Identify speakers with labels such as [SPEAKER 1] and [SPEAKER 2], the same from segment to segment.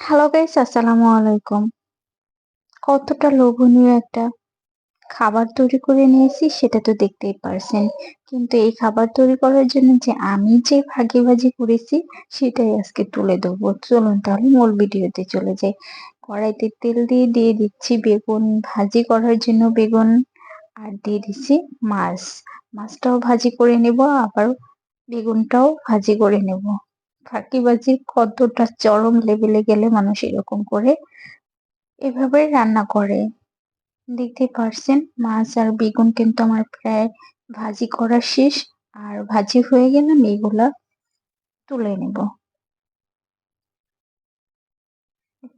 [SPEAKER 1] Hello guys আসসালামু আলাইকুম। কতটা লোভনীয় একটা খাবার তৈরি করে নিয়েছি, সেটা তো দেখতেই পারছেন। কিন্তু এই খাবার তৈরি করার জন্য যে আমি যে ভাগে ভাজি করেছি, সেটাই আজকে তুলে ধরবো। চলুন তাহলে মূল ভিডিওতে চলে যাই। কড়াইতে তেল দিয়ে দিয়ে দিচ্ছি বেগুন ভাজি করার জন্য বেগুন আর দিয়ে দিচ্ছি মাছ। মাছটাও ভাজি করে নেব, আবার বেগুনটাও ভাজি করে নেব। ফাঁকিবাজি কতটা চরম লেভেলে গেলে মানুষ এরকম করে এভাবে রান্না করে। দেখতে পারছেন, মাছ আর বেগুন কিন্তু আমার প্রায় ভাজি করা শেষ, আর ভাজি হয়ে গেলে আমি এগুলা তুলে নেব।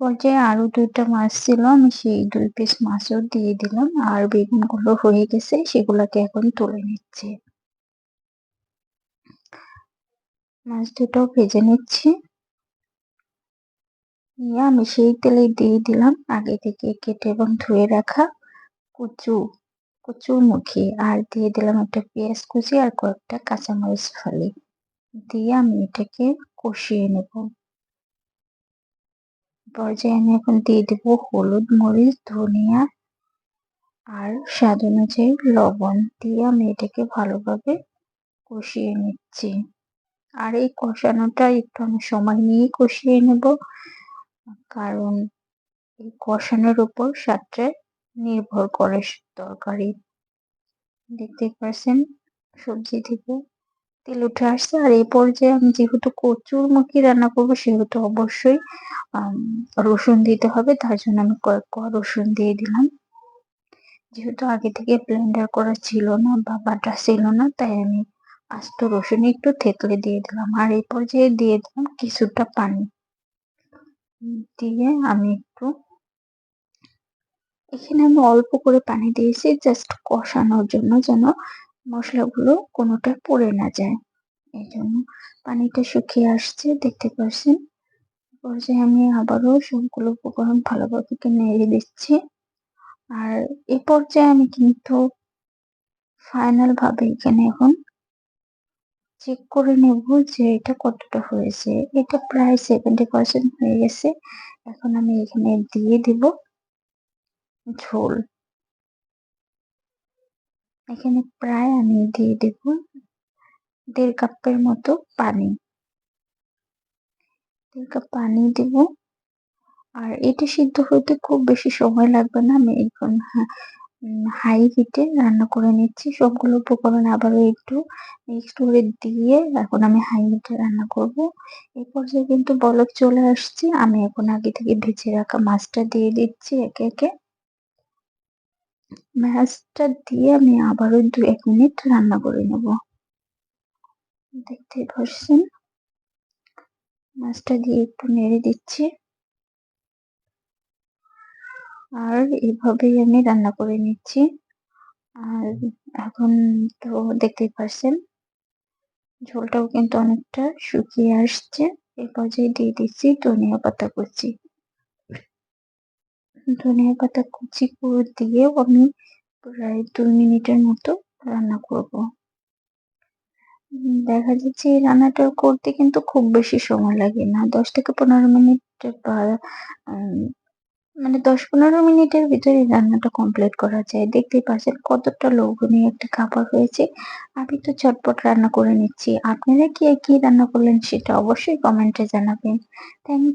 [SPEAKER 1] পর্যায়ে আরও দুইটা মাছ ছিল, আমি সেই দুই পিস মাছও দিয়ে দিলাম, আর বেগুনগুলো হয়ে গেছে, সেগুলাকে এখন তুলে নিচ্ছে। মাছ দুটো ভেজে নিচ্ছি। নিয়ে আমি সেই তেলে দিয়ে দিলাম আগে থেকে কেটে এবং ধুয়ে রাখা কচু কচু মুখে। আর দিয়ে দিলাম একটা পেঁয়াজ কুচি আর কয়েকটা কাঁচামরিচ ফালি। দিয়ে আমি এটাকে কষিয়ে নেব। পর্যায়ে আমি এখন দিয়ে দেব হলুদ মরিচ, ধনিয়া আর স্বাদ অনুযায়ী লবণ। দিয়ে আমি এটাকে ভালোভাবে কষিয়ে নিচ্ছি। আর এই কষানোটা একটু আমি সময় নিয়ে কষিয়ে নেব। কারণ এই কষানোর উপর স্বাদটা নির্ভর করে তরকারি। দেখতে পাচ্ছেন সবজি থেকে তেল উঠে আসছে। আর এই পর্যায়ে আমি যেহেতু কচুর মুখি রান্না করব, সেহেতু অবশ্যই রসুন দিতে হবে। তার জন্য আমি কয়েক কোয়া রসুন দিয়ে দিলাম। যেহেতু আগে থেকে ব্লেন্ডার করা ছিল না বা বাটা ছিল না, তাই আমি আস্ত রসুন একটু থেতলে দিয়ে দিলাম। আর এই পর্যায়ে দিয়ে দিলাম কিছুটা পানি। দিয়ে আমি একটু এখানে আমি অল্প করে পানি দিয়েছি জাস্ট কষানোর জন্য যেন মশলাগুলো কোনোটা পড়ে না যায়। এই জন্য পানিটা শুকিয়ে আসছে, দেখতে পাচ্ছেন? পর্যায়ে আমি আবারও সবগুলো উপকরণ ভালোভাবে নেড়ে দিচ্ছি। আর এ পর্যায়ে আমি কিন্তু ফাইনাল ভাবে এখানে এখন চেক করে নেব যে এটা কতটা হয়েছে। এটা প্রায় সেভেন্টি পার্সেন্ট হয়ে গেছে। এখন আমি এখানে দিয়ে দিব ঝোল। এখানে প্রায় আমি দিয়ে দেব দেড় কাপের মতো পানি। দেড় কাপ পানি দেব। আর এটা সিদ্ধ হতে খুব বেশি সময় লাগবে না, আমি এখন হাই হিটে রান্না করে নিচ্ছি। সবগুলো উপকরণ আবারও একটু মিক্সড করে দিয়ে এখন আমি হাই হিটে রান্না করব। এই পর্যায়ে কিন্তু বলক চলে আসছে। আমি এখন আগে থেকে ভেজে রাখা মাছটা দিয়ে দিচ্ছি একে একে। মাছটা দিয়ে আমি আবারও দু এক মিনিট রান্না করে নেব। দেখতে পাচ্ছেন? মাছটা দিয়ে একটু নেড়ে দিচ্ছি। আর এভাবেই আমি রান্না করে নিচ্ছি। আর এখন তো দেখতেই পাচ্ছেন ঝোলটাও কিন্তু অনেকটা শুকিয়ে আসছে। এই পর্যায়ে দিয়ে দিচ্ছি ধনিয়া পাতা কুচি। ধনিয়া পাতা কুচি করে দিয়েও আমি প্রায় দুই মিনিটের মতো রান্না করব। দেখা যাচ্ছে এই রান্নাটা করতে কিন্তু খুব বেশি সময় লাগে না। দশ থেকে পনেরো মিনিট বা মানে দশ পনেরো মিনিটের ভিতরে রান্নাটা কমপ্লিট করা যায়। দেখতেই পাচ্ছেন কতটা লোভনীয় একটা খাবার হয়েছে। আমি তো চটপট রান্না করে নিচ্ছি। আপনারা কি কি রান্না করলেন সেটা অবশ্যই কমেন্টে জানাবেন। Thank you